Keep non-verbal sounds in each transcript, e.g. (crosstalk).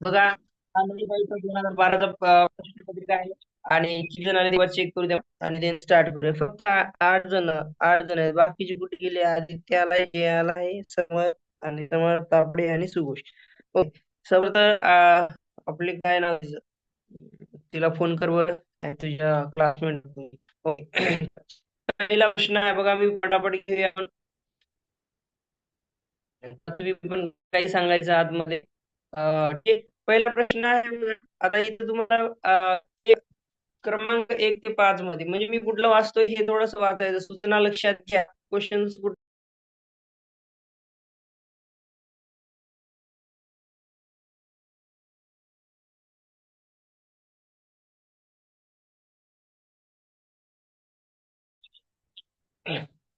बघा तांदळीबाईचा दोन हजार बाराचा प- प्रश्नपत्रिका आहे. आणि किती जण आले चेक करू द्या आणि देन स्टार्ट करूया. फक्त आठ जण आठ जण आहेत. बाकीचे कुठे गेले? आदित्य आलाय जय आलाय समर आणि समर तापडे आणि सुगोष. ओके. समर तर आपले काय नाव तिला फोन कर बर. तुझ्या क्लासमेट ओके. पहिला प्रश्न आहे बघा मी पटापट घेऊया. तुम्ही पण काही सांगायचं आतमध्ये? पहिला प्रश्न आहे आता इथे तुम्हाला क्रमांक एक ते पाच मध्ये म्हणजे मी कुठलं वाचतोय हे थोडस वाचायचं सूचना लक्षात घ्या क्वेश्चन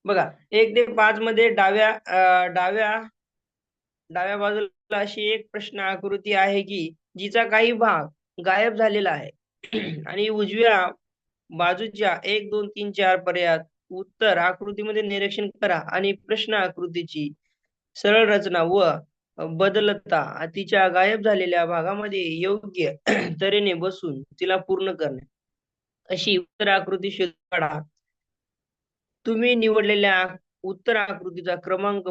बघा एक ते पाच मध्ये डाव्या डाव्या डाव्या बाजूला अशी एक प्रश्न आकृती आहे की जिचा काही भाग गायब झालेला आहे. (clears throat) आणि उजव्या बाजूच्या एक दोन तीन चार पर्यायात उत्तर आकृतीमध्ये निरीक्षण करा आणि प्रश्न आकृतीची सरळ रचना व बदलता तिच्या गायब झालेल्या भागामध्ये योग्य (clears throat) तऱ्हेने बसून तिला पूर्ण करणे. अशी उत्तर आकृती शोधून काढा. तुम्ही निवडलेल्या उत्तर आकृतीचा क्रमांक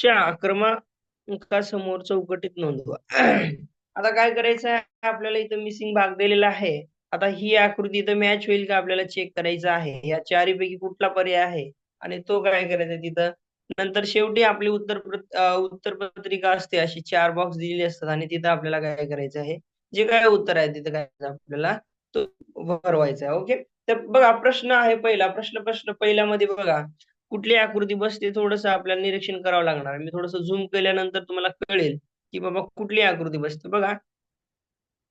च्या क्रमांकासमोर चौकटीत नोंदवा. (clears throat) आता काय करायचं आहे? आपल्याला इथं मिसिंग भाग दिलेला आहे. आता ही आकृती इथं मॅच होईल का आपल्याला चेक करायचं आहे? या चारीपैकी कुठला पर्याय आहे? आणि तो काय करायचा तिथं? नंतर शेवटी आपली उत्तर उत्तर पत्रिका असते. अशी चार बॉक्स दिलेली असतात आणि तिथं आपल्याला काय करायचं आहे? जे काय उत्तर आहे तिथं काय आपल्याला? तो भरवायचा आहे. ओके? तर बघा प्रश्न आहे पहिला. प्रश्न प्रश्न पहिल्यामध्ये बघा. कुठली आकृती बसते थोडस आपल्याला निरीक्षण करावं लागणार मी थोडस झूम केल्यानंतर तुम्हाला कळेल की बाबा कुठली आकृती बसते. बघा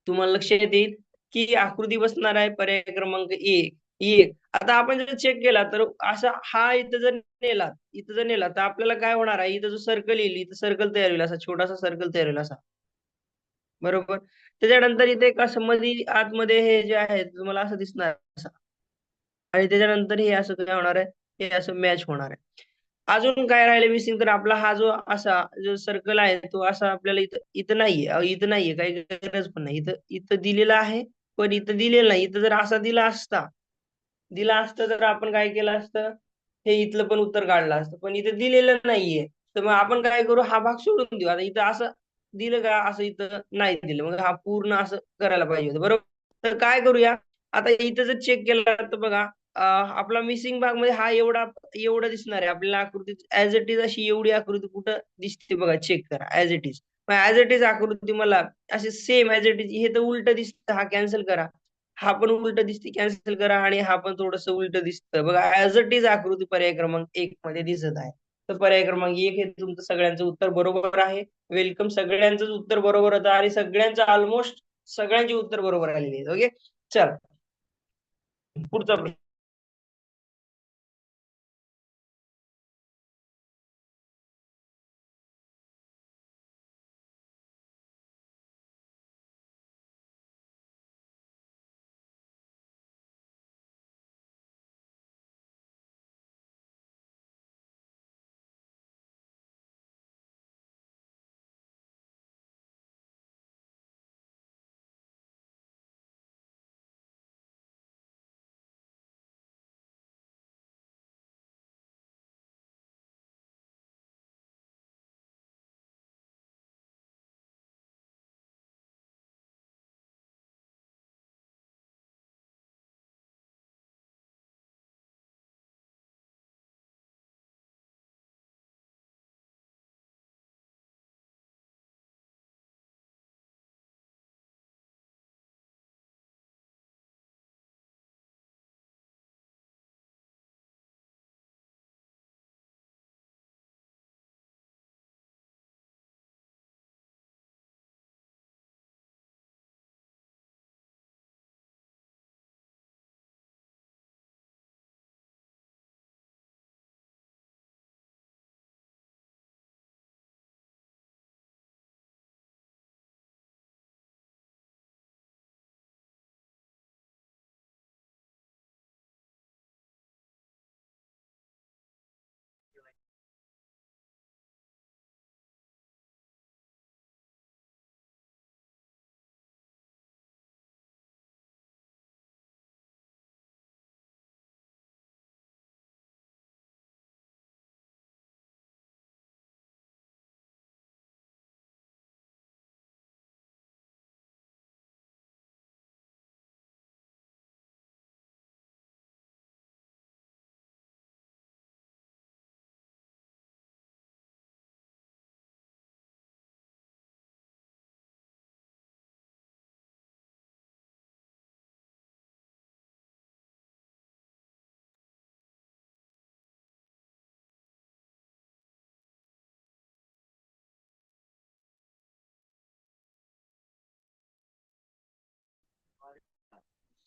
तुम्हाला लक्षात येईल की आकृती बसणार आहे पर्याय क्रमांक एक. एक. आता आपण जर चेक केला तर असा हा इथं जर नेला इथं जर नेला तर आपल्याला काय होणार आहे? इथं जो सर्कल येईल इथं सर्कल तयार होईल असा छोटासा सर्कल तयार होईल असा. बरोबर? त्याच्यानंतर इथे कसं मध्ये आतमध्ये हे जे आहे तुम्हाला असं दिसणार असं. आणि त्याच्यानंतर हे असं काय होणार आहे? हे असं मॅच होणार आहे. अजून काय राहिलं मिसिंग तर आपला हा जो असा जो सर्कल आहे तो असा आपल्याला इथं इथं नाहीये. इथं नाहीये. काही गरज पण नाही. इथं इथं दिलेला आहे पण इथं दिलेलं नाही. इथं जर असा दिला असता दिला असतं तर आपण काय केलं असतं? हे इथलं पण उत्तर काढलं असतं. पण इथं दिलेलं नाहीये. तर मग आपण काय करू? हा भाग सोडून देऊ. आता इथं असं दिलं का? असं इथं नाही दिलं. मग हा पूर्ण असं करायला पाहिजे होतं. बरोबर? तर काय करूया? आता इथं जर चेक केलं तर बघा आपला मिसिंग भागमध्ये हा एवढा एवढा दिसणार आहे. आपल्याला आकृती ऍज इट इज अशी एवढी आकृती कुठं दिसते बघा चेक करा. As it is as it is आकृती मला असे सेम ऍज इट इज हे तर उलट दिसतं. हा कॅन्सल करा. हा पण उलट दिसते. कॅन्सल करा आणि हा पण थोडस उलट दिसतं. बघा ऍज इट इज आकृती पर्याय क्रमांक एक मध्ये दिसत आहे. तर पर्याय क्रमांक एक हे तुमचं सगळ्यांचं उत्तर बरोबर आहे. वेलकम सगळ्यांचं उत्तर बरोबर होतं आणि सगळ्यांचं ऑलमोस्ट सगळ्यांची उत्तर बरोबर आलेली आहेत. ओके चल. पुढचा प्रश्न.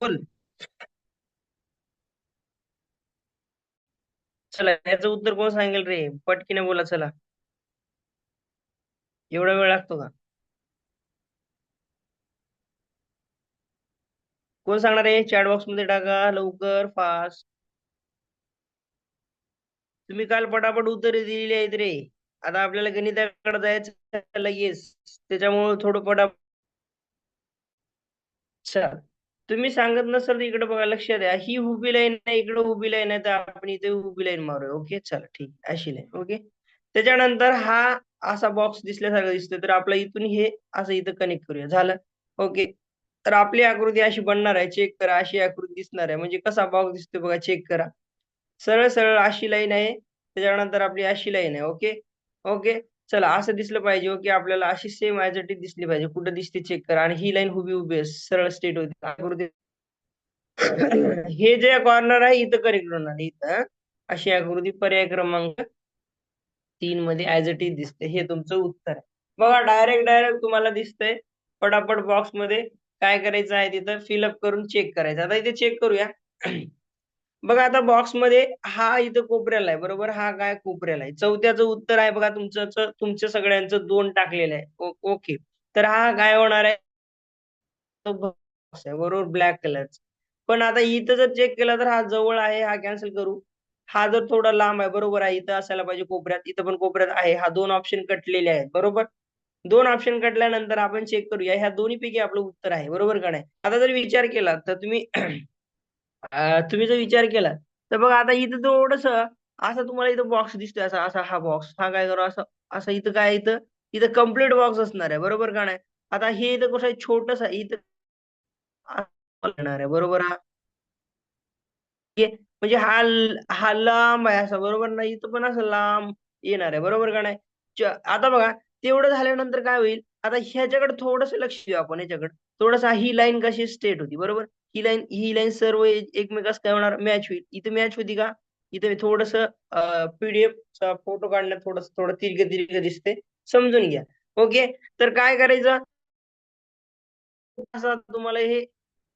बोल. चला याचं उत्तर कोण सांगेल रे? पटकीने बोला चला. एवढा वेळ लागतो का? कोण सांगणार आहे? चॅट बॉक्समध्ये टाका लवकर फास्ट तुम्ही काल पटापट उत्तरे दिलेली आहेत रे. आता आपल्याला गणिताकडे जायचं लगेच. त्याच्यामुळे थोडं पटापट. तुम्ही सांगत नसाल तर इकडे बघा लक्ष द्या. ही उभी लाईन नाही इकडे उभी लाईन आहे तर आपण इथे उभी लाईन मारूया. ओके? चला ठीक अशी लाईन ओके? त्याच्यानंतर हा असा बॉक्स दिसल्यासारखा दिसतोय. तर आपला इथून हे असं इथं कनेक्ट करूया. झालं? ओके? तर आपली आकृती अशी बनणार आहे. चेक करा. अशी आकृती दिसणार आहे. म्हणजे कसा बॉक्स दिसतोय बघा चेक करा. सरळ सरळ अशी लाईन आहे. त्याच्यानंतर आपली अशी लाईन आहे. ओके? ओके? चला असं दिसलं पाहिजे हो की आपल्याला अशी सेम ऍझिटी दिसली पाहिजे. कुठं दिसते चेक करा आणि ही लाईन उभी उभी सरळ स्टेट होती. हे जे कॉर्नर आहे इथं करेक्ट होणार इथं अशी आकृती पर्याय क्रमांक तीन मध्ये ऍज इट इज दिसते. हे तुमचं उत्तर आहे. बघा डायरेक्ट डायरेक्ट तुम्हाला दिसतंय. पटापट बॉक्समध्ये काय करायचं आहे तिथं? फिलअप करून चेक करायचं. आता इथे चेक करूया. बघा आता बॉक्समध्ये हा इथं कोपऱ्याला आहे बरोबर? हा काय कोपऱ्याला आहे? चौथ्याचं उत्तर आहे बघा तुमचं तुमच्या सगळ्यांचं दोन टाकलेलं आहे. ओके तर हा काय होणार आहे? बरोबर? ब्लॅक कलरचा पण आता इथं जर चेक केला तर हा जवळ आहे हा कॅन्सल करू. हा जर थोडा लांब आहे बरोबर? आहे इथं असायला पाहिजे कोपऱ्यात इथं पण कोपऱ्यात आहे. हा दोन ऑप्शन कटलेले आहेत बरोबर? दोन ऑप्शन कटल्यानंतर आपण चेक करूया. ह्या दोन्ही पैकी आपलं उत्तर आहे बरोबर का नाही? आता जर विचार केला तर तुम्ही तुम्ही जर विचार केला तर बघा आता इथं थोडस असं तुम्हाला इथं बॉक्स दिसतोय असा असा हा बॉक्स हा काय करू असं असं इथं काय इथं इथं कंप्लीट बॉक्स असणार आहे बरोबर का नाही? आता हे इथं कसं आहे छोटस इथं आहे बरोबर हा? म्हणजे हा हा लांब आहे असं बरोबर ना? इथं पण असं लांब येणार आहे बरोबर का नाही? आता बघा तेवढं झाल्यानंतर काय होईल? आता ह्याच्याकडे थोडस लक्ष देऊ आपण याच्याकडे. थोडसा ही लाईन कशी स्ट्रेट होती बरोबर? ही लाईन ही लाईन सर्व एकमेकास काय होणार? मॅच होईल. इथे मॅच होती का? इथे थोडस पीडीएफ फोटो काढण्यात थोडस थोडं दीर्घ दीर्घ दिसते समजून घ्या. ओके तर काय करायचं? असा तुम्हाला हे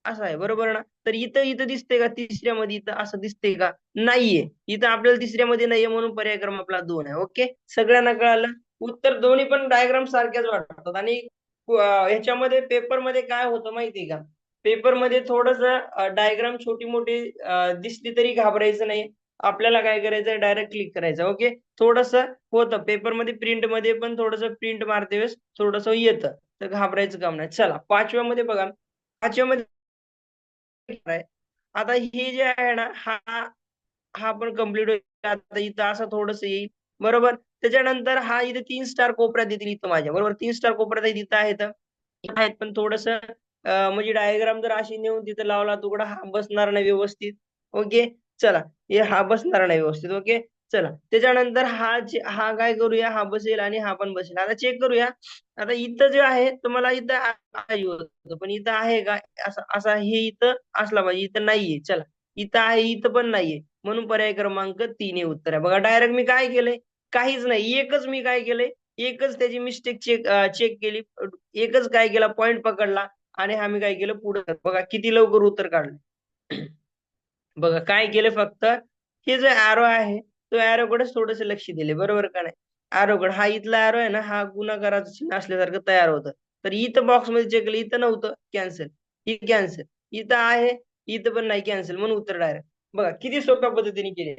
असं आहे. बरोबर ना? तर इथं इथं दिसते का? तिसऱ्यामध्ये इथं असं दिसते का? नाहीये. इथं आपल्याला तिसऱ्यामध्ये नाहीये म्हणून पर्याय क्रम आपला दोन आहे. ओके सगळ्यांना कळालं? उत्तर दोन्ही पण डायग्राम सारख्याच वाटतात. आणि ह्याच्यामध्ये पेपरमध्ये काय होतं माहितीये का? पेपरमध्ये थोडस डायग्राम छोटी मोठी दिसली तरी घाबरायचं नाही. आपल्याला काय करायचं डायरेक्ट क्लिक करायचं. ओके थोडस होतं. पेपरमध्ये प्रिंटमध्ये पण थोडस प्रिंट मारते वेळेस थोडस येतं. तर घाबरायचं काम नाही. चला पाचव्या मध्ये बघा. पाचव्या मध्ये आता हे जे आहे ना हा हा पण कंप्लीट होईल. आता इथं असं थोडस येईल. बरोबर? त्याच्यानंतर हा इथे तीन स्टार कोपऱ्यात येतील इथं माझ्या. बरोबर? तीन स्टार कोपऱ्यात इथं आहेत पण थोडस म्हणजे डायग्राम जर अशी नेऊन तिथं लावला तुकडा हा बसणार नाही व्यवस्थित. ओके? चला. हे हा बसणार नाही व्यवस्थित. ओके? चला. त्याच्यानंतर हा हा काय करूया? हा बसेल आणि हा पण बसेल. आता चेक करूया. आता इथं जे आहे तुम्हाला इथं पण इथं आहे का? असं असा हे इथं असला पाहिजे. इथं नाहीये. चला. इथं आहे इथं पण नाहीये. म्हणून पर्याय क्रमांक तीन हे उत्तर आहे. बघा डायरेक्ट मी काय केलंय? काहीच नाही. एकच मी काय केलंय? एकच त्याची मिस्टेक चेक चेक केली. एकच काय केला? पॉइंट पकडला. आणि आम्ही काय केलं पुढे? बघा किती लवकर उत्तर काढलं. बघा काय केलं फक्त? हे जो ऍरो आहे तो ऍरोकडे थोडस लक्ष दिले बरोबर का नाही? ऍरोकडे हा इथला ऍरो आहे ना हा गुन्हागाराचं चिन्ह असल्यासारखं तयार होतं. तर इथं बॉक्समध्ये चेक केलं इथं नव्हतं. कॅन्सल ही कॅन्सल इथं आहे इथं पण नाही कॅन्सल म्हणून उत्तर डायरेक्ट बघा किती सोप्या पद्धतीने केले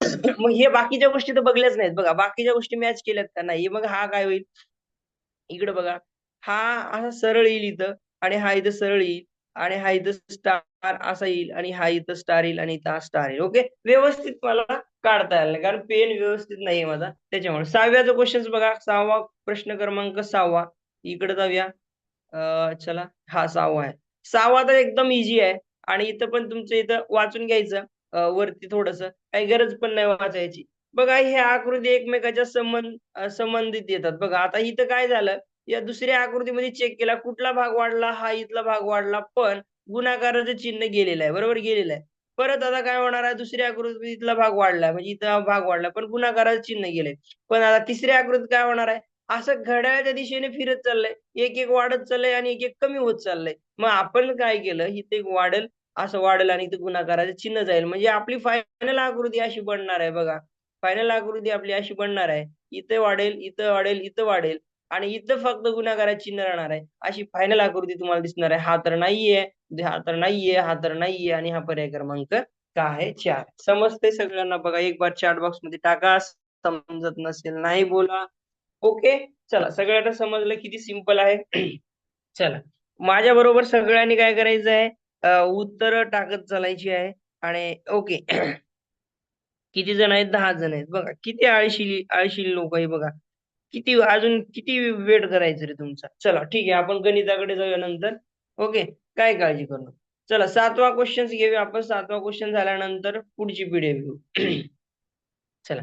(coughs) मग हे बाकीच्या गोष्टी तर बघल्याच नाहीत. बघा बाकीच्या गोष्टी मॅच केल्यात का नाही? मग हा काय होईल? इकडे बघा. हा असा सरळ येईल इथं आणि हा इथं सरळ येईल आणि हा इथं स्टार असा येईल आणि हा इथं स्टार येईल आणि इथं स्टार येईल. ओके व्यवस्थित मला काढता येईल कारण पेन व्यवस्थित नाहीये माझा. त्याच्यामुळे सहाव्याचा क्वेश्चन बघा. सहावा प्रश्न क्रमांक सहावा. इकडे जाऊया. चला. हा सहावा आहे. सहावा तर एकदम इझी आहे. आणि इथं पण तुमचं इथं वाचून घ्यायचं. वरती थोडस. काही गरज पण नाही वाचायची. बघा हे आकृती एकमेकाच्या संबंध संबंधित येतात. बघा आता इथं काय झालं? या दुसऱ्या आकृतीमध्ये चेक केला कुठला भाग वाढला हा इथला भाग वाढला पण गुणाकाराचं चिन्ह गेलेलं आहे बरोबर गेलेलं आहे. परत आता काय होणार आहे दुसऱ्या आकृतीत इथला भाग वाढला म्हणजे इथं भाग वाढला पण गुणाकाराचं चिन्ह गेले पण आता तिसऱ्या आकृतीत काय होणार आहे असं घड्याळच्या दिशेने फिरत चाललंय एक एक वाढत चाललंय आणि एक एक कमी होत चाललंय. मग आपण काय केलं इथे एक वाढेल असं वाढेल आणि इथं गुणाकाराचं चिन्ह जाईल. म्हणजे आपली फायनल आकृती अशी बनणार आहे बघा. फायनल आकृती आपली अशी बनणार आहे. इथं वाढेल इथं वाढेल इथं वाढेल. आणि इथं फक्त गुणाकाराचं चिन्ह राहणार आहे. अशी फायनल आकृती तुम्हाला दिसणार आहे. हा तर नाहीये हा तर नाहीये हा तर नाहीये आणि हा पर्याय क्रमांक काय? आहे चार. समजते सगळ्यांना? बघा एक बार चार्ट बॉक्समध्ये टाका. समजत नसेल नाही बोला. ओके चला. सगळ्यांना समजलं किती सिंपल आहे? (clears throat) चला. माझ्या बरोबर सगळ्यांनी काय करायचं आहे? उत्तर टाकत चालायची आहे. आणि ओके. (clears throat) किती जण आहेत? दहा जण आहेत. बघा किती आळशी आळशी लोक आहे बघा. किती अजून किती वेट करायचं रे तुमचा? चला ठीक आहे आपण गणिताकडे जाऊया नंतर. ओके काय काळजी करू चला सातवा क्वेश्चन घेऊया आपण. सातवा क्वेश्चन झाल्यानंतर पुढची पिढी घेऊ. (clears throat) चला.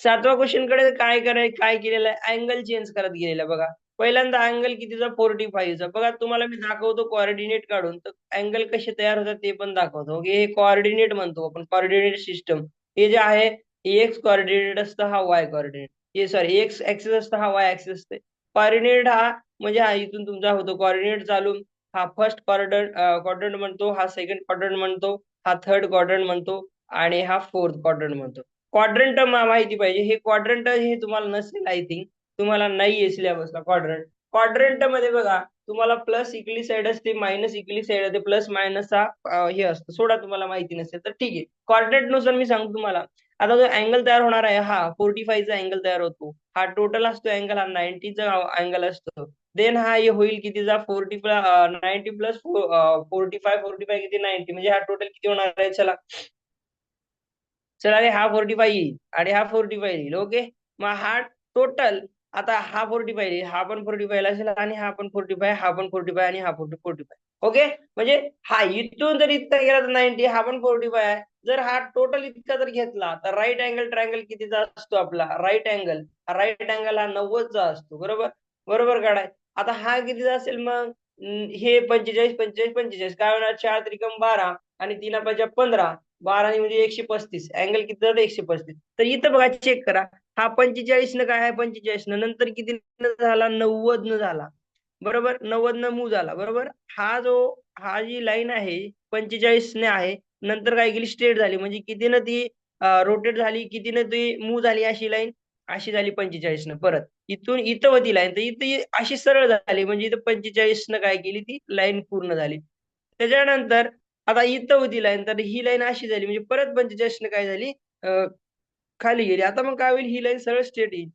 सातवा क्वेश्चनकडे काय कराय काय केलेलं आहे? अँगल चेंज करत गेलेला आहे बघा. पहिल्यांदा अँगल कितीचा? फोर्टी फाईव्हचा बघा तुम्हाला मी दाखवतो कॉर्डिनेट काढून. तर अँगल कसे तयार होतात ते पण दाखवतो. ओके हे कॉर्डिनेट म्हणतो आपण. कॉर्डिनेट सिस्टम हे जे आहे एक्स कॉर्डिनेट असतं हा वाय कॉर्डिनेट हे सॉरी एक्स ऍक्सिस असतं हा वाय ऍक्सिस असते कॉर्डिनेट हा म्हणजे हा इथून तुमचा होतो. कॉर्डिनेट चालून हा फर्स्ट क्वाड्रंट क्वाड्रंट म्हणतो हा सेकंड कॉर्डन म्हणतो हा थर्ड क्वाड्रंट म्हणतो आणि हा फोर्थ क्वाड्रंट म्हणतो. क्वाड्रंट माहिती पाहिजे. हे क्वाड्रंट हे तुम्हाला नसेल आय थिंक तुम्हाला नाही आहे सिलेबसला क्वाड्रंट क्वाड्रंटमध्ये बघा तुम्हाला प्लस इकली साइड असते मायनस इकली साइड असते प्लस मायनस हा हे असतं. सोडा तुम्हाला माहिती नसेल तर ठीक आहे. क्वाड्रंटनुसार मी सांगतो तुम्हाला. आता जो अँगल तयार होणार आहे हा फोर्टी फाईव्हचा अँगल तयार होतो. हा टोटल असतो अँगल हा नाईन्टीचा अँगल असतो. देन हा हे होईल कितीचा forty ninety plus forty five forty five किती? नाईन्टी म्हणजे हा टोटल किती होणार आहे? चला. चला रे हा फोर्टी फाय येईल आणि हा फोर्टी फाय येईल ओके मग हा टोटल आता हा फोर्टी फाय येईल हा पण फोर्टी फायला असेल आणि हा पण फोर्टी फाय हा पण फोर्टी फाय आणि हा फोर्टी फोर्टी फाय ओके म्हणजे हा इथून जर इथं गेला तर नाईन्टी हा पण फोर्टी फाय आहे. जर हा टोटल इतका जर घेतला तर राईट अँगल ट्रायंगल कितीचा असतो आपला? राईट अँगल राईट अँगल हा नव्वदचा असतो. बरोबर? बरोबर काढाय आता हा कितीचा असेल मग? हे पंचेचाळीस पंचेचाळीस पंचेचाळीस. काय होणार? चार त्रिकम बारा आणि तीन पंचा पंधरा. बारा आणि म्हणजे एकशे पस्तीस. अँगल किती झालं एकशे पस्तीस. तर इथं बघा चेक करा. हा पंचेचाळीस न काय आहे? पंचेचाळीस न नंतर किती झाला? नव्वद न झाला. बरोबर? नव्वद न मू झाला. बरोबर? हा जो हा जी लाईन आहे पंचेचाळीस ने आहे नंतर काय केली? स्ट्रेट झाली. म्हणजे किती ती रोटेट झाली किती ती मूव झाली अशी लाईन अशी झाली पंचेचाळीस न परत. इथून इथं होती लाईन तर इथं अशी सरळ झाली. म्हणजे इथं पंचेचाळीस न काय केली ती? लाईन पूर्ण झाली. त्याच्यानंतर आता इथं होती लाईन तर ही लाईन अशी झाली. म्हणजे परत पंचेचाळीस न काय झाली? खाली गेली. आता मग काय होईल? ही लाईन सरळ स्ट्रेट येईल.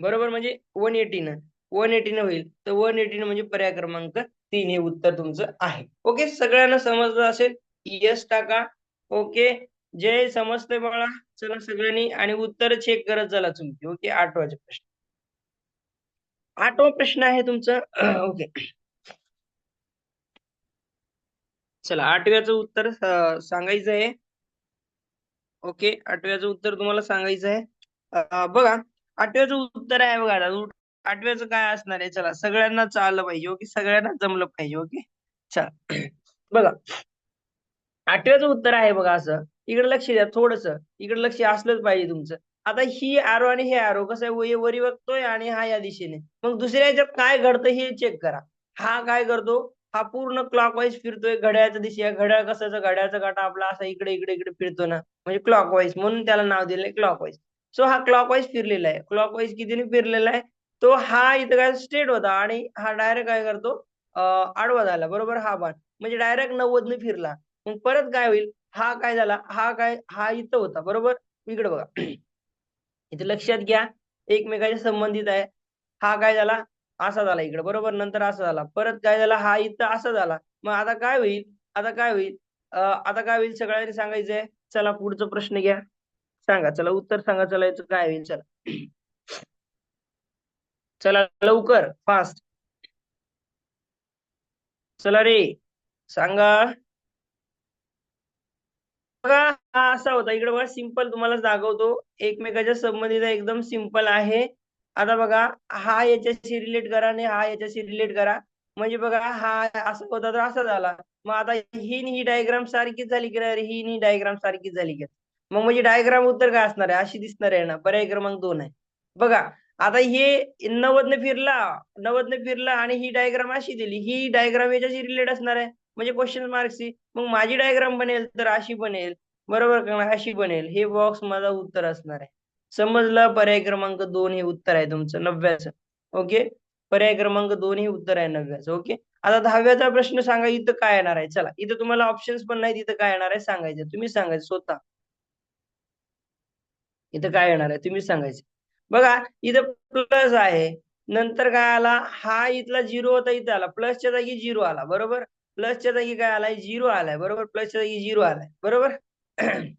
बरोबर? म्हणजे वन एटीनं वन एटीनं होईल. तर वन एटीनं म्हणजे पर्याय क्रमांक तीन हे उत्तर तुमचं आहे. ओके सगळ्यांना समजलं असेल? यस टाका ओके. जय समजतंय बाळा. चला सगळ्यांनी आणि उत्तर चेक करत चला तुमची ओके आठवाचे प्रश्न. आठवा प्रश्न आहे तुमचा. (clears throat) ओके. चला आठव्याचं उत्तर सांगायचं आहे. ओके आठव्याचं उत्तर तुम्हाला सांगायचं आहे. बघा आठव्याचं उत्तर आहे बघा आठव्याचं काय असणार आहे? चला सगळ्यांना चाललं पाहिजे. ओके सगळ्यांना जमलं पाहिजे. ओके. चला. (clears throat) बघा. आठव्याचं उत्तर आहे बघा असं. इकडे लक्ष द्या थोडस. इकडे लक्ष असलंच पाहिजे तुमचं. आता ही आरो आणि हे आरो कसं आहे? वरी बघतोय आणि हा या दिशेने. मग दुसऱ्या ह्याच्यात काय घडतं हे चेक करा. हा काय करतो? हा पूर्ण क्लॉकवाईज फिरतोय. घड्याळाच्या दिशे घड्याळ कसाचं घड्याळचा काटा आपला असा इकडे इकडे इकडे फिरतो ना. म्हणजे क्लॉकवाईज म्हणून त्याला नाव दिलंय क्लॉकवाईज सो हा क्लॉकवाईज फिरलेला आहे. क्लॉकवाईज कितीने फिरलेला आहे? तो हा इथं काय? स्ट्रेट होता. आणि हा डायरेक्ट काय करतो? अं, आडवा झाला. बरोबर? हा बाण म्हणजे डायरेक्ट नव्वदने फिरला. मग परत काय होईल? हा काय झाला? हा काय? हा इथं होता बरोबर? इकडे बघा. इथे लक्षात घ्या एकमेकाच्या संबंधित आहे. हा काय झाला? असा झाला इकडे बरोबर? नंतर असा झाला. परत काय झाला? हा इथं असा झाला. मग आता काय होईल? आता काय होईल? आता काय होईल? सगळ्यांनी सांगायचंय. चला पुढचा प्रश्न घ्या. सांगा चला उत्तर सांगा. चला याचं काय होईल? चला. चला लवकर फास्ट चला रे. सांगा. बघा हा असा होता. इकडे बघा सिंपल तुम्हाला दाखवतो. एकमेकाच्या संबंधित एकदम सिंपल आहे. आता बघा हा याच्याशी रिलेट करा आणि हा याच्याशी रिलेट करा. म्हणजे बघा हा असा होता तर असा झाला. मग आता ही ही डायग्राम सारखीच झाली की नाही? ही ही डायग्राम सारखीच झाली की मग म्हणजे डायग्राम उत्तर काय असणार आहे? अशी दिसणार आहे ना. पर्याय क्रमांक दोन आहे. बघा आता हे नव्वदने फिरला नव्वदने फिरला आणि ही डायग्राम अशी दिली. ही डायग्राम याच्याशी रिलेट असणार आहे. म्हणजे क्वेश्चन मार्कची मग माझी डायग्राम बनेल तर अशी बनेल. बरोबर का अशी बनेल. हे बॉक्स माझा उत्तर असणार आहे. समजलं? पर्याय क्रमांक दोन हे उत्तर आहे तुमचं. नवव्याचं ओके पर्याय क्रमांक दोन हे उत्तर आहे नवव्याचं ओके आता दहाव्याचा प्रश्न सांगा इथं काय येणार आहे? चला इथं तुम्हाला ऑप्शन्स पण नाही इथं काय येणार आहे? सांगायचं. तुम्ही सांगायचं. स्वतः. इथं काय येणार आहे? तुम्ही सांगायचं. बघा इथं प्लस आहे. नंतर काय आला? हा इथला झिरो होता इथं आला. प्लसच्या जागी झिरो आला. बरोबर? प्लसच्या जागी काय आलाय? झिरो आलाय बरोबर? प्लसच्या जागी झिरो आलाय बरोबर? (clears throat)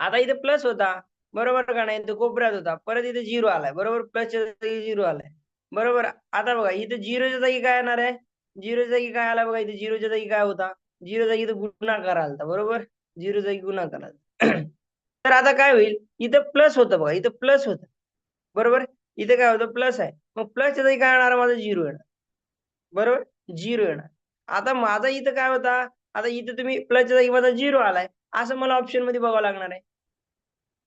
आता इथे प्लस होता बरोबर का नाही? इथे कोपऱ्यात होता परत इथे झिरो आलाय बरोबर? प्लसच्या जागी झिरो आलाय बरोबर? आता बघा इथे झिरोच्या जागी काय येणार आहे? झिरोच्या जागी काय आला बघा इथे झिरोच्या जागी काय होता? झिरो जागी इथे गुणाकार आलता बरोबर? झिरो जागी गुणाकार आलता (clears throat) तर आता काय होईल? इथं प्लस होतं बघा इथं प्लस होतं बरोबर? इथे काय होतं? प्लस आहे. मग प्लसच्या जागी काय येणार? माझा झिरो येणार बरोबर? झिरो येणार. आता माझा इथं काय होता? आता इथं तुम्ही प्लसच्या जागी माझा झिरो आलाय. असं मला ऑप्शनमध्ये बघावं लागणार आहे.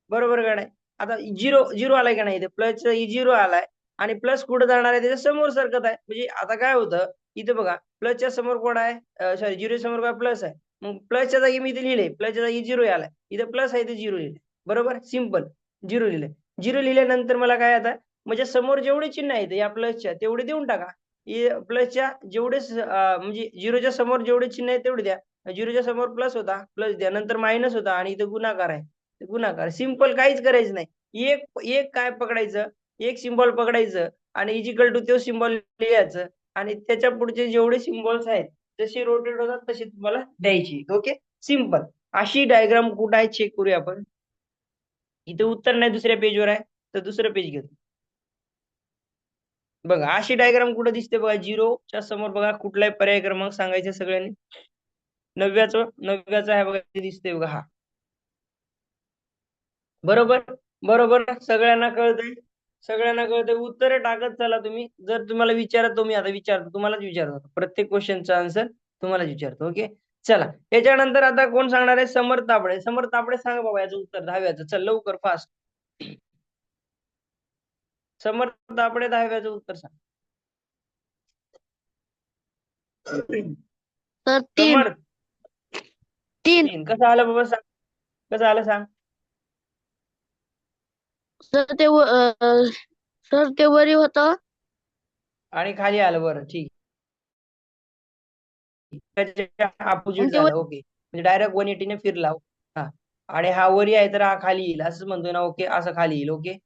बरोबर का नाही? आता झिरो झिरो आलाय का नाही इथे? प्लसच्या जागी झिरो आलाय. आणि प्लस कुठं जाणार आहे? त्याच्यासमोर सरकत आहे. म्हणजे आता काय होतं? इथं बघा प्लसच्या समोर कोण आहे? सॉरी झिरो समोर काय? प्लस आहे. मग प्लसच्या जागी मी इथे लिहिले प्लसच्या जागी झिरो आलाय. इथं प्लस आहे इथे झिरो लिहिले बरोबर? सिंपल झिरो लिहिले झिरो लिहिल्यानंतर मला काय आता? म्हणजे समोर जेवढे चिन्ह आहेत या प्लसच्या तेवढे देऊन टाका. E प्लसच्या जेवढे म्हणजे झिरोच्या समोर जेवढे चिन्ह आहे तेवढे द्या. झिरोच्या समोर प्लस होता प्लस द्या. नंतर मायनस होता आणि इथं गुणाकार आहे. गुणाकार सिंपल काहीच करायचं नाही. एक एक काय पकडायचं? एक सिम्बॉल पकडायचं आणि इजिकल टू तो सिम्बॉल लिहायचं आणि त्याच्या पुढचे जेवढे सिम्बॉल्स आहेत जसे रोटेट होतात तसे तुम्हाला द्यायची. ओके सिंपल अशी डायग्राम कुठं आहे? चेक करूया आपण. इथे उत्तर नाही दुसऱ्या पेजवर आहे. तर दुसरं पेज घेतो. बघा अशी डायग्राम कुठं दिसते बघा झिरोच्या समोर बघा कुठलाही पर्याय क्रमांक सांगायचे सगळ्यांनी. नवव्याचं नवव्याचं आहे बघा दिसते बघा हा. बरोबर? बरोबर? सगळ्यांना कळतंय? सगळ्यांना कळतंय? उत्तर टाकत चला तुम्ही. जर तुम्हाला विचारत तुम्ही आता विचारतो. तुम्हालाच विचारतो. प्रत्येक क्वेश्चनचा आन्सर तुम्हालाच विचारतो ओके चला. याच्यानंतर आता कोण सांगणार आहे? समर तापडे. समर तापडे सांगा बाबा याचं उत्तर दहाव्याचं. चल लवकर फास्ट समर तापडे दहाव्याचं उत्तर सांग. तीन. तीन. तीन. कसं आलं बाबा सांग. कसं आलं सांग. सर ते व- अं, सर ते वरी होतं. आणि खाली आलं बरं. ठीक. त्याच्या अपोजिट आणि ते झालं. ओके म्हणजे डायरेक्ट वन एटीने फिरला. हा. आणि हा वरी आहे तर हा खाली येईल. असं म्हणतोय ना. ओके असं खाली येईल. ओके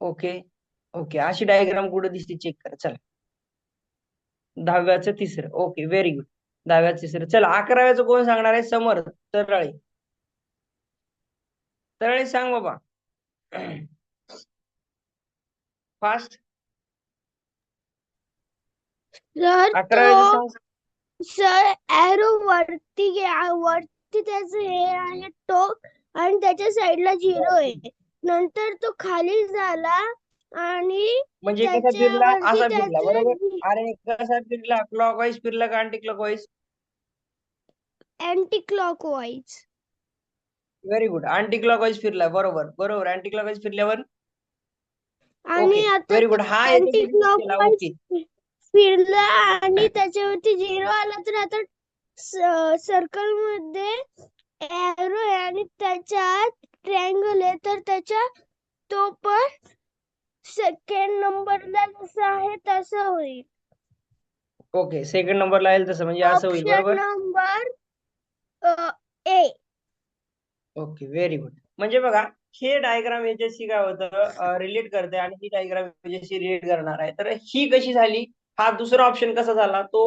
ओके ओके अशी डायग्राम कुठे दिसते? चेक करा चला. दहाव्याचं तिसरं ओके व्हेरी गुड दहाव्याचं तिसरं चला अकराव्याचं कोण सांगणार आहे? समर्थ तरळे. तरळे सांग बाबा. फास्ट सर अकराव्याचं तो सांग. सर एरो वरती वरती त्याचं हे आहे टोक आणि त्याच्या साईडला झिरो आहे. नंतर तो खाली झाला आणि म्हणजे कसा फिरला? असा फिरला बरोबर? अरे कसा फिरला? क्लॉक वाईज फिरला का anticlockwise anticlockwise very good anticlockwise फिरला बरोबर बरोबर. अँटी क्लॉक वाईज फिरल्यावर? आणि ओके आता व्हेरी गुड हा अँटी याच्याशी केला क्लॉकवाईज ओके. फिरला आणि त्याच्यावरती झिरो आला तर आता सर्कलमध्ये एरो आहे आणि त्याच्यात ट्रँगल आहे. तर त्याच्या तो पण सेकंड नंबरला जसा आहे तसं होईल. ओके सेकंड नंबरला येईल तसं म्हणजे असं होईल ऑप्शन बरोबर number A okay very good म्हणजे बघा हे डायग्राम याच्याशी काय होतं रिलेट करते आणि ही डायग्राम याच्याशी रिलेट करणार आहे. तर ही कशी झाली? हा दुसरा ऑप्शन कसा झाला? तो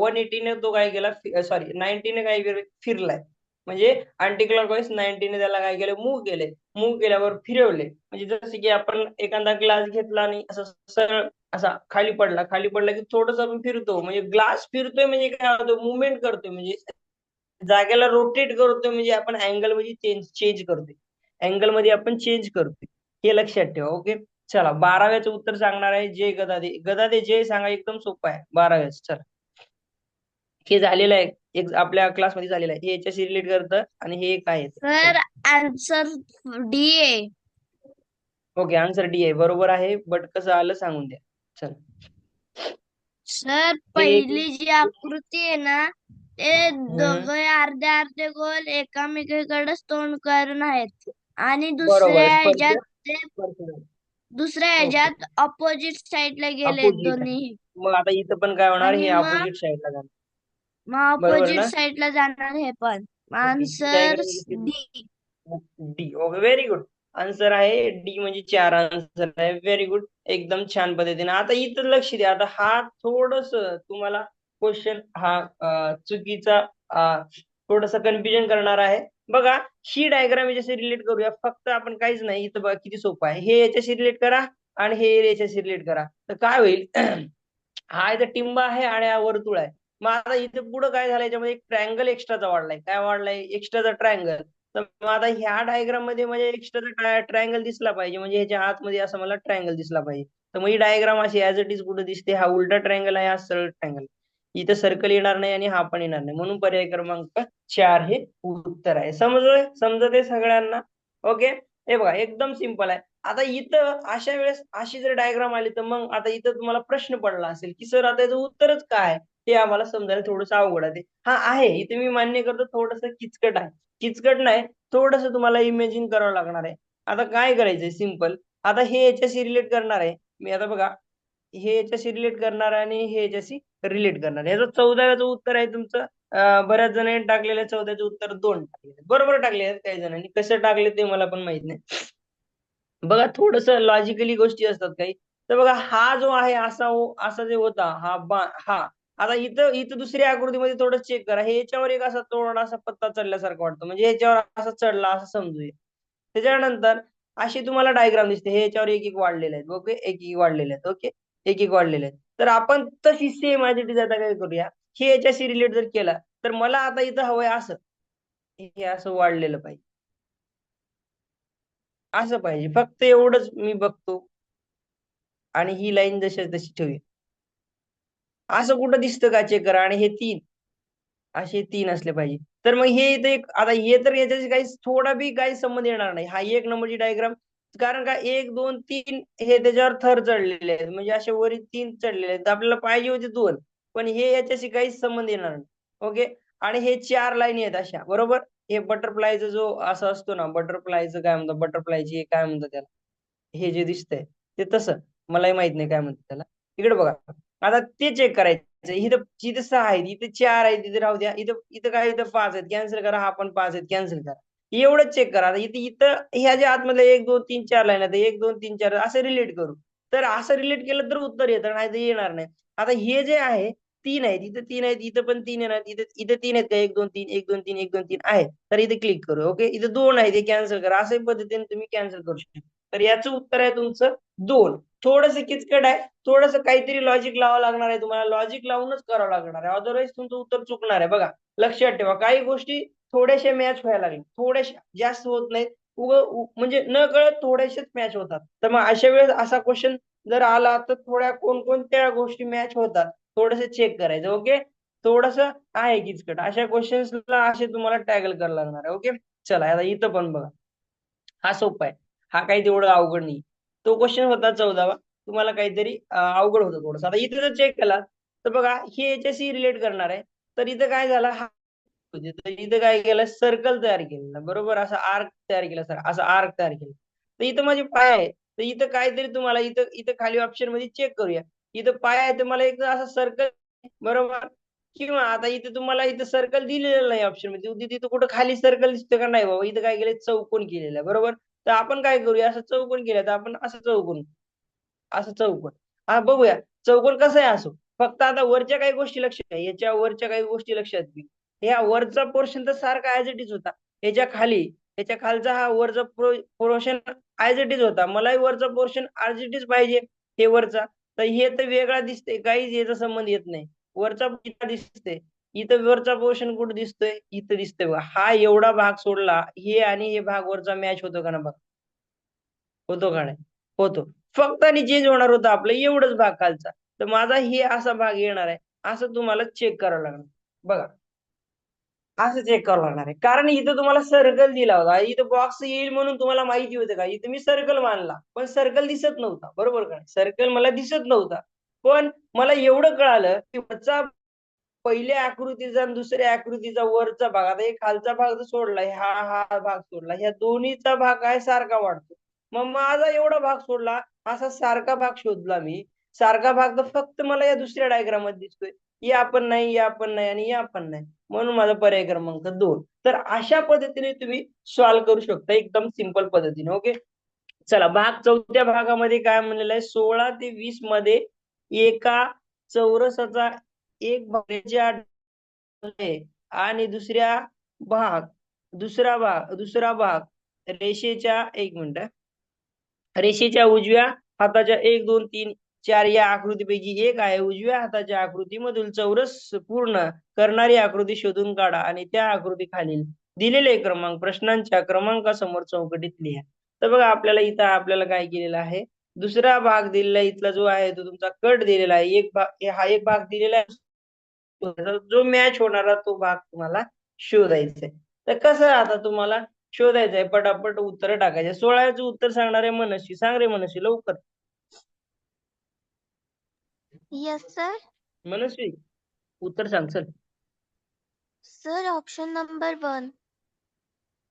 वन एटीने तो काय केला? सॉरी नाईन्टीने काय फिरलाय. म्हणजे अँटी क्लॉकवाईज नाईन्टीने त्याला काय केलं? मूव्ह केले. मूव्ह केल्यावर फिरवले. म्हणजे जसं की आपण एखादा ग्लास घेतला आणि असं सरळ असा खाली पडला. खाली पडला की थोडस आपण फिरतो. म्हणजे ग्लास फिरतोय म्हणजे काय होतो? मुवमेंट करतोय. म्हणजे जागेला रोटेट करतोय म्हणजे आपण अँगलमध्ये चेंज चेंज करतोय. अँगलमध्ये आपण चेंज करतोय. हे लक्षात ठेवा ओके चला बाराव्याचं उत्तर सांगणार आहे जय गदादे गदादे जय सांगा एकदम सोपं आहे. बाराव्याच चला. हे झालेलं आहे. एक आपल्या क्लासमध्ये झालेलं आहे. हे याच्याशी रिलेट करतं आणि हे काय आहे. सर आन्सर डी आहे ओके आन्सर डी आहे बरोबर आहे बट कसं आलं सांगून द्या. चल. सर पहिली जी आकृती आहे ना ते दोघे अर्धे अर्धे गोल एकामेकीकडे तोंड करून आहेत. आणि दुसऱ्या. ह्याच्यात ते. दुसऱ्या ह्याच्यात अपोजिट साइडला गेले. दोन्ही. मग आता इथं पण काय होणार? हे अपोजिट साईडला जाणार. मग बरोबर अपोजिट ना? जाणार हे पण. Answer D D okay very good answer आहे डी म्हणजे चार आन्सर आहे. व्हेरी गुड एकदम छान पद्धतीने. आता इथं लक्ष द्या. आता हा थोडस तुम्हाला क्वेश्चन हा अं, चुकीचा थोडस कन्फ्युजन करणार आहे. बघा ही डायग्राम याच्याशी रिलेट करूया. फक्त आपण काहीच नाही. इथं बघा किती सोपं आहे. हे याच्याशी रिलेट करा आणि हे याच्याशी रिलेट करा. तर काय होईल? (clears throat) हा इथं टिंब आहे आणि हा वर्तुळ आहे. मग आता इथे पुढे काय झालं याच्यामध्ये एक ट्रायंगल एक्स्ट्राचा वाढलाय. काय वाढलाय? एक्स्ट्राचा ट्रायंगल तर मग आता ह्या डायग्राममध्ये म्हणजे एक्स्ट्राचा ट्रायंगल दिसला पाहिजे? म्हणजे ह्याच्या आतमध्ये असं मला ट्रायंगल दिसला पाहिजे. तर मग ही डायग्राम अशी ऍज इट इज कुठे दिसते? हा उलटा ट्रायंगल आहे हा सरळ ट्रायंगल इथं सर्कल येणार नाही आणि हा पण येणार नाही. म्हणून पर्याय क्रमांक चार हे उत्तर आहे. समजलंय? समजत आहे सगळ्यांना? ओके हे बघा एकदम सिंपल आहे. आता इथं अशा वेळेस अशी जर डायग्राम आली तर मग आता इथं तुम्हाला प्रश्न पडला असेल की सर आता याचं उत्तरच काय? ते आम्हाला समजायला थोडस अवघड आहे. हा आहे. इथे मी मान्य करतो थोडस किचकट आहे. किचकट नाही थोडस तुम्हाला इमॅजिन करावं लागणार आहे. आता काय करायचंय? सिंपल आता हे याच्याशी रिलेट करणार आहे. मी आता बघा हे याच्याशी रिलेट करणार आहे आणि हे याच्याशी रिलेट करणार आहे. याचं चौदाव्याचं उत्तर आहे तुमचं. बऱ्याच जणांनी टाकलेलं आहे चौदाचं उत्तर दोन टाकले बरोबर टाकले आहेत काही जणांनी. कसं टाकले ते मला पण माहीत नाही. बघा थोडस लॉजिकली गोष्टी असतात काही. तर बघा हा जो आहे असा हो, असा जे होता हा बा हा. आता इथं इथं दुसऱ्या आकृतीमध्ये थोडं चेक करा. हे याच्यावर एक असा थोडासा पत्ता चढल्यासारखं वाटतं. म्हणजे याच्यावर असा चढला असं समजूया त्याच्यानंतर अशी तुम्हाला डायग्राम दिसते. हे याच्यावर एक एक वाढलेले आहेत. ओके? एक एक वाढलेले आहेत. ओके? एक एक वाढलेले आहेत. तर आपण तशी सेम ॲज आता काय करूया? हे याच्याशी रिलेट जर केला तर मला आता इथं हवंय असं. हे असं वाढलेलं पाहिजे. असं पाहिजे. फक्त एवढंच मी बघतो. आणि ही लाईन जशी तशी ठेवूया. असं कुठं दिसतं का चेक करा आणि हे तीन. असे तीन असले पाहिजे. तर मग हे इथे एक आता हे तर याच्याशी काही थोडा बी काही संबंध येणार नाही. हा एक नंबरची डायग्राम कारण का एक दोन तीन हे त्याच्यावर थर चढलेले आहेत. म्हणजे असे वरी तीन चढलेले आहेत. तर आपल्याला पाहिजे होते दोन. पण हे याच्याशी काहीच संबंध येणार नाही. ओके? आणि हे चार लाईनी आहेत अशा. बरोबर? हे बटरफ्लायचा जो असा असतो ना बटरफ्लायचं काय म्हणतात? बटरफ्लायची काय म्हणतात त्याला? हे जे दिसतंय ते तसं. मलाही माहीत नाही काय म्हणतात त्याला. इकडे बघा. आता ते चेक करायचं. इथं इथं सहा आहेत इथं चार आहेत इथं राहू द्या. इथं इथं काय इथं पाच आहेत. कॅन्सल करा हा पण पाच आहेत. कॅन्सल करा. एवढंच चेक करा. आता इथं इथं ह्या ज्या आतमध्ये एक दोन तीन चार लाईन आहेत एक दोन तीन चार असं रिलेट करू. तर असं रिलेट केलं तर उत्तर येतं नाही तर येणार नाही. आता हे जे आहे तीन आहेत. इथं तीन आहेत इथं पण तीन येणार इथं इथं तीन आहेत का? एक दोन तीन एक दोन तीन एक दोन तीन आहेत. तर इथे क्लिक करू ओके इथं दोन आहेत हे कॅन्सल करा. अशा पद्धतीने तुम्ही कॅन्सल करू शकता. तर याचं उत्तर आहे तुमचं दोन. थोडस किचकट आहे. थोडस काहीतरी लॉजिक लावावं लागणार आहे तुम्हाला. लॉजिक लावूनच करावं लागणार आहे. अदरवाईज तुमचं उत्तर चुकणार आहे. बघा लक्षात ठेवा. काही गोष्टी थोड्याशा मॅच व्हायला लागल्या. थोड्याशा. जास्त होत नाहीत. उग म्हणजे न कळत थोड्याशाच मॅच होतात. तर मग अशा वेळेस असा क्वेश्चन जर आला तर थोड्या कोणकोणत्या गोष्टी मॅच होतात? थोडस चेक करायचं ओके थोडस आहे किचकट. अशा क्वेश्चन्सला असे तुम्हाला टॅगल करायला लागणार आहे ओके चला आता इथं पण बघा. हा सोपा आहे. हा काही तेवढं अवघड नाही. तो क्वेश्चन होता चौदावा. तुम्हाला काहीतरी अवघड होतं थोडस. आता इथे जर चेक केला तर बघा हे याच्याशी रिलेट करणार आहे. तर इथं काय झालं? हा तर इथं काय केलं? सर्कल तयार केलेला बरोबर? असा आर्क तयार केला सर असा आर्क तयार केला. तर इथं माझे पाय आहे तर इथं काहीतरी तुम्हाला इथं इथं खाली ऑप्शनमध्ये चेक करूया. इथं पाय आहे तर मला एक असा सर्कल बरोबर? किंवा आता इथे तुम्हाला इथं सर्कल दिलेलं नाही ऑप्शनमध्ये. उद्या तिथं कुठं खाली सर्कल दिसतं का नाही बाबा? इथं काय केलं चौकोन केलेलं आहे. बरोबर? तर आपण काय करूया? असं चौकोन केलं तर आपण असं चौकोन. असं चौकोन. हा बघूया. चौकोन कसं आहे असो? फक्त आता वरच्या काही गोष्टी लक्षात घ्या. याच्या वरच्या काही गोष्टी लक्षात घे ह्या वरचा पोर्शन तर सारखा ऍज इट इज होता. याच्या खाली याच्या खालचा हा वरचा पोर्शन ऍज इट इज होता. मलाही वरचा पोर्शन ऍज इट इज पाहिजे हे वरचा. तर हे तर वेगळा दिसते काहीच याचा संबंध येत नाही. वरचा दिसते इथं वरचा पोर्शन कुठं दिसतोय? इथं दिसतोय बघा. हा एवढा भाग सोडला हे आणि हे भाग वरचा मॅच होतो का ना बघा. होतो का नाही? होतो. फक्त आणि चेंज होणार होतं आपलं एवढंच भाग खालचा. तर माझा हे असा भाग येणार आहे. असं तुम्हाला चेक करावं लागणार. बघा. असं चेक करावं लागणार आहे. कारण इथं तुम्हाला सर्कल दिला होता. इथं बॉक्स येईल म्हणून तुम्हाला माहिती होतं का? इथं मी सर्कल मानला. पण सर्कल दिसत नव्हता. बरोबर का सर्कल मला दिसत नव्हता. पण मला एवढं कळालं की वरचा पहिल्या आकृतीचा आणि दुसऱ्या आकृतीचा वरचा भाग. आता एक खालचा भाग सोडला हा हा भाग सोडला. ह्या दोन्हीचा भाग काय सारखा वाटतो मग माझा एवढा भाग सोडला असा सारखा भाग शोधला मी. सारखा भाग तर फक्त मला या दुसऱ्या डायग्राममध्ये दिसतोय. या पण नाही या पण नाही आणि या पण नाही. म्हणून माझा पर्याय क्रमांक दोन. तर अशा पद्धतीने तुम्ही सॉल्व्ह करू शकता एकदम सिंपल पद्धतीने ओके चला भाग चौथ्या भागामध्ये काय म्हणलेलं आहे? सोळा ते वीसमध्ये एका चौरसाचा एक भागाच्या आणि दुसऱ्या भाग दुसरा भाग दुसरा भाग रेषेच्या एक मिनिट. रेषेच्या उजव्या हाताच्या एक दोन तीन चार या आकृतीपैकी एक आहे. उजव्या हाताच्या आकृतीमधील चौरस पूर्ण करणारी आकृती शोधून काढा आणि त्या आकृती खालील दिलेले क्रमांक प्रश्नांच्या क्रमांकासमोर चौकटीत लिहा तर बघा आपल्याला इथं आपल्याला काय केलेलं आहे? दुसरा भाग दिलेला इथला जो आहे तो तुमचा कट दिलेला आहे. एक भाग हा एक भाग दिलेला आहे. जो मॅच होणारा तो भाग तुम्हाला शोधायचा आहे तर कसं आता तुम्हाला शोधायचं आहे पटापट उत्तर टाकायचे सोळाचं उत्तर सांगणारे मनस्वी सांग रे मनस्वी लवकर. Sir. मनस्वी उत्तर सांग चल. Sir, option number one.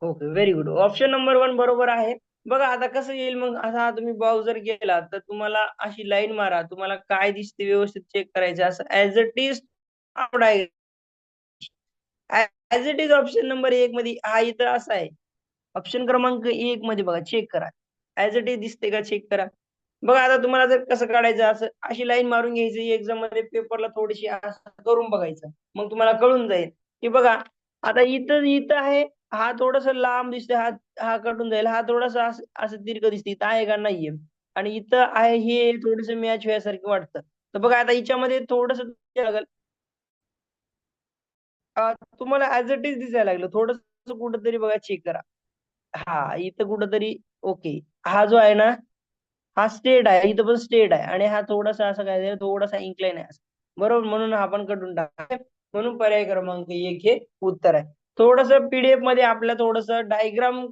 Okay very good option number one बरोबर आहे. बघा आता कसं येईल मग? असा तुम्ही जर गेला तर तुम्हाला अशी लाईन मारा. तुम्हाला काय दिसते व्यवस्थित चेक करायचं? असं as it is as it is option number एक मध्ये हा इथं असा आहे. ऑप्शन क्रमांक एक मध्ये बघा चेक करा. ऍज इट इज दिसते का? चेक करा. बघा आता तुम्हाला जर कसं काढायचं असं अशी लाईन मारून घ्यायची एक्झाममध्ये पेपरला थोडीशी असं करून बघायचं. मग तुम्हाला कळून जाईल. की बघा आता इथं इथं आहे हा थोडस लांब दिसतोय हा हा कटून जाईल. हा थोडासा असं दीर्घ दिसते इथं आहे का? नाहीये. आणि इथं आहे हे थोडस मॅच व्हायसारखं वाटतं. तर बघा आता हिच्यामध्ये थोडस लागेल. तुम्हाला ऍज इट इज दिसायला लागलं. थोडस कुठंतरी बघा चेक करा. हा इथं कुठंतरी ओके हा जो आहे ना हा स्टेट आहे इथं पण स्टेट आहे. आणि हा थोडासा असं काय थोडासा इन्क्लाइन आहे बरोबर? म्हणून आपण कडून टाक म्हणून पर्याय क्रमांक एक हे उत्तर आहे. थोडस पीडीएफमध्ये आपल्या थोडस डायग्राम